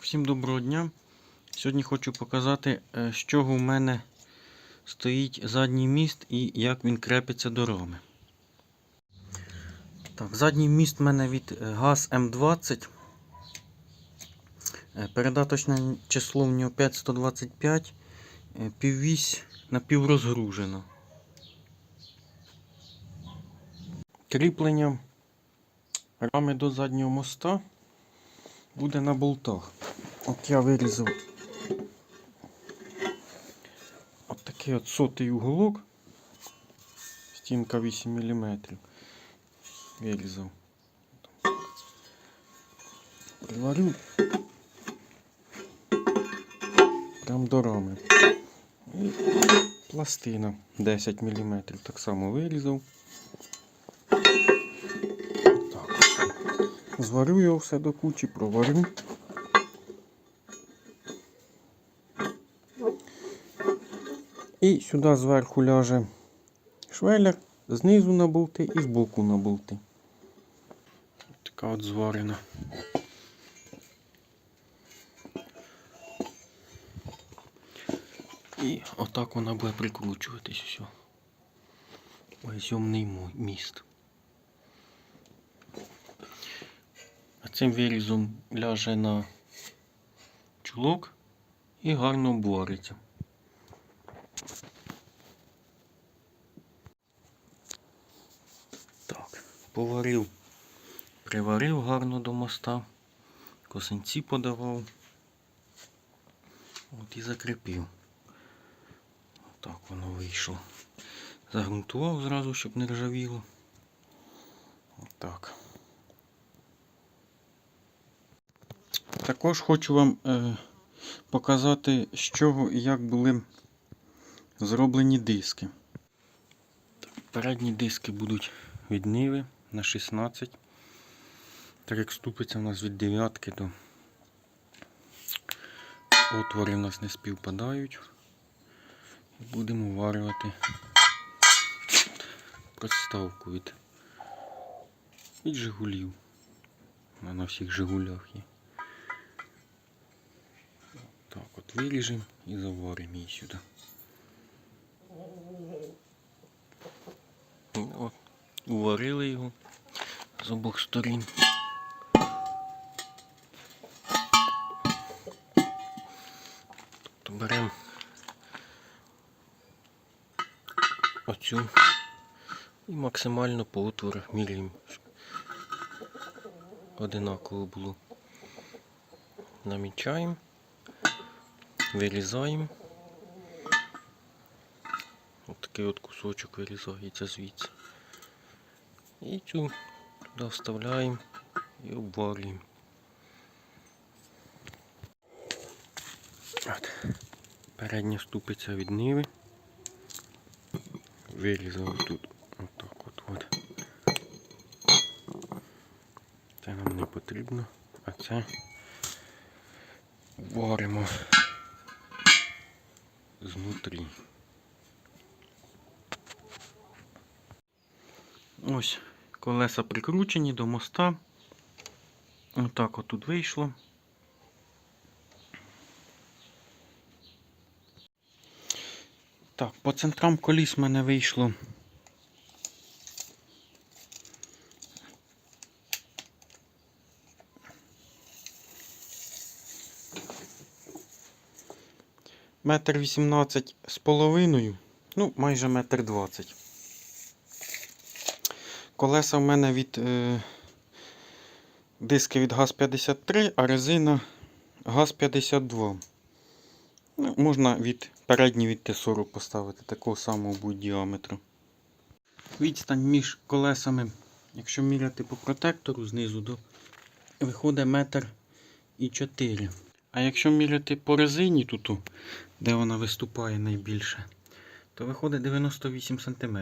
Всім доброго дня. Сьогодні хочу показати, е, з чого в мене стоїть задній міст і як він крепиться до рами. Так, задній міст в мене від е, ГАЗ М20. Е, Передаточне число в нього 5125. Е, Піввісь напіврозгружена. Кріплення рами до заднього моста буде на болтах. От я вирізав от такий от сотий уголок, стінка 8 мм. Вирізав. Приварю прям до рами. І пластина 10 мм. Так само вирізав. Зварю його все до кучі, проварю. І сюди зверху ляже швелер, знизу на болти і збоку на болти. Така от зварена. І отак вона буде прикручуватись все. Ось зйомний міст. Цим вирізом ляже на чулок і гарно обвариться. Так, поварив, приварив гарно до моста, косинці подавав. От і закріпив. Отак воно вийшло. Загрунтував зразу, щоб не ржавіло. Отак. Також хочу вам е, показати, з чого і як були зроблені диски. Передні диски будуть від Ниви на 16. Так як ступиться у нас від 9 до отвори у нас не співпадають. Будемо варювати подставку від, від Жигулів. Вона на всіх Жигулях є. Виріжемо і заваримо її сюди. От, уварили його з обох сторін. Тобто беремо оцю і максимально по отворах міряємо, щоб одинаково було. Намічаємо, вирізаємо. Ось такий от кусочок вирізається звідси. І цю туди вставляємо і обварюємо. От. Передня ступиця від ниви. Вирізав тут отак от, от. Це нам не потрібно, а це варимо знутрі. Ось колеса прикручені до моста. Отак от тут вийшло. Так, по центрам коліс в мене вийшло. Метр вісімнадцять з половиною, ну, майже метр двадцять. Колеса в мене від е, диски від ГАЗ-53, а резина ГАЗ-52. Ну, можна від передній від Т-40 поставити такого самого будь діаметру. Відстань між колесами, якщо міряти по протектору знизу, до виходить метр і 4. А якщо міряти по резині, тут, де вона виступає найбільше, то виходить 98 см.